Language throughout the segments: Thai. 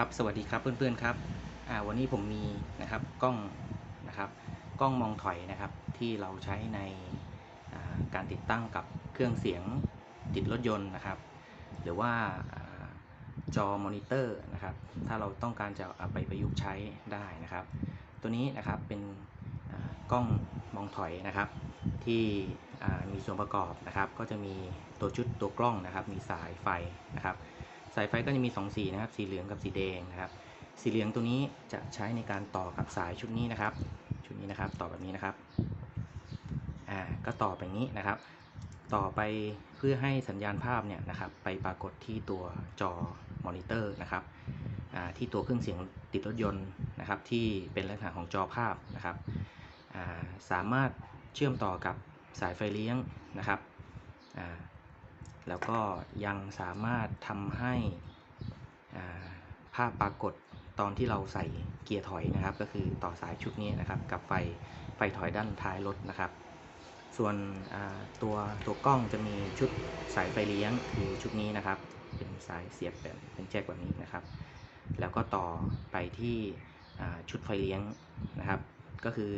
ครับสวัสดีครับเพื่อนๆครับวันนี้ผมมีนะครับกล้องนะครับกล้องมองถอยนะครับที่เราใช้ในการติดตั้งกับเครื่องเสียงติดรถยนต์นะครับ หรือว่าอจอมอนิเตอร์นะครับถ้าเราต้องการจะเอาไปประยุกต์ใช้ได้นะครับ ตัวนี้นะครับเป็นกล้องมองถอยนะครับที่มีส่วนประกอบนะครับ ก็จะมีตัวชุดตัวกล้องนะครับ มีสายไฟนะครับ สายไฟก็จะมี 2 สีนะครับ สีเหลืองกับสีแดงนะครับ สีเหลืองตัวนี้จะใช้ในการต่อกับสายชุดนี้นะครับ ชุดนี้นะครับ ต่อแบบนี้นะครับ อ่า ก็ต่อไปนี้นะครับ ต่อไปเพื่อให้สัญญาณภาพเนี่ยนะครับ ไปปรากฏที่ตัวจอมอนิเตอร์นะครับ อ่า ที่ตัวเครื่องเสียงติดรถยนต์นะครับ ที่เป็นลักษณะของจอภาพนะครับ อ่า สามารถเชื่อมต่อกับสายไฟเลี้ยงนะครับ อ่า แล้วก็ยังสามารถทำให้ภาพปรากฏตอนที่เราใส่เกียร์ถอยนะครับ ก็คือต่อสายชุดนี้นะครับ กับไฟไฟถอยด้านท้ายรถนะครับ ส่วนตัวตัวกล้องจะมีชุดสายไฟเลี้ยงคือชุดนี้นะครับ เป็นสายเสียบแบบเป็นแจ็คแบบนี้นะครับ แล้วก็ต่อไปที่ชุดไฟเลี้ยงนะครับ ก็คือ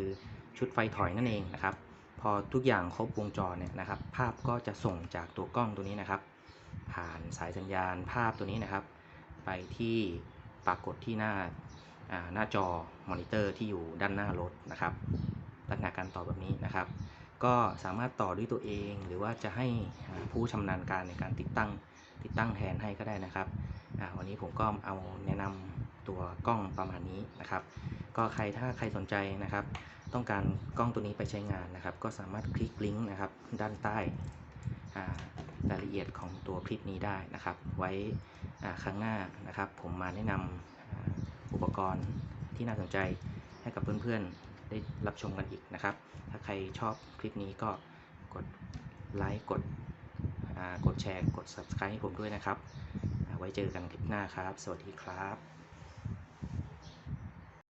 ชุดไฟถอยนั่นเองนะครับ พอทุกอย่างครบวงจรเนี่ยนะครับ ภาพก็จะส่งจากตัวกล้องตัวนี้นะครับ ผ่านสายสัญญาณภาพตัวนี้นะครับ ไปที่ปรากฏที่หน้าหน้าจอมอนิเตอร์ที่อยู่ด้านหน้ารถนะครับลักษณะการต่อแบบนี้นะครับ ก็สามารถต่อด้วยตัวเองหรือว่าจะให้ผู้ชำนาญการในการติดตั้งติดตั้งแทนให้ก็ได้นะครับวันนี้ผมก็เอาแนะนำตัวกล้องประมาณนี้นะครับ ก็ใครถ้าใครสนใจนะครับ ต้องการกล้องตัวนี้ไปใช้งานนะครับ ก็สามารถคลิกลิงก์นะครับ ด้านใต้รายละเอียดของตัวคลิปนี้ได้นะครับ ไว้ครั้งหน้านะครับ ผมมาแนะนำอ,อุปกรณ์ที่น่าสนใจให้กับเพื่อนๆ ได้รับชมกันอีกนะครับ ถ้าใครชอบคลิปนี้ก็กดไลค์กดกดแชร์ กด subscribe ให้ผมด้วยนะครับ ไว้เจอกันคลิปหน้าครับ สวัสดีครับ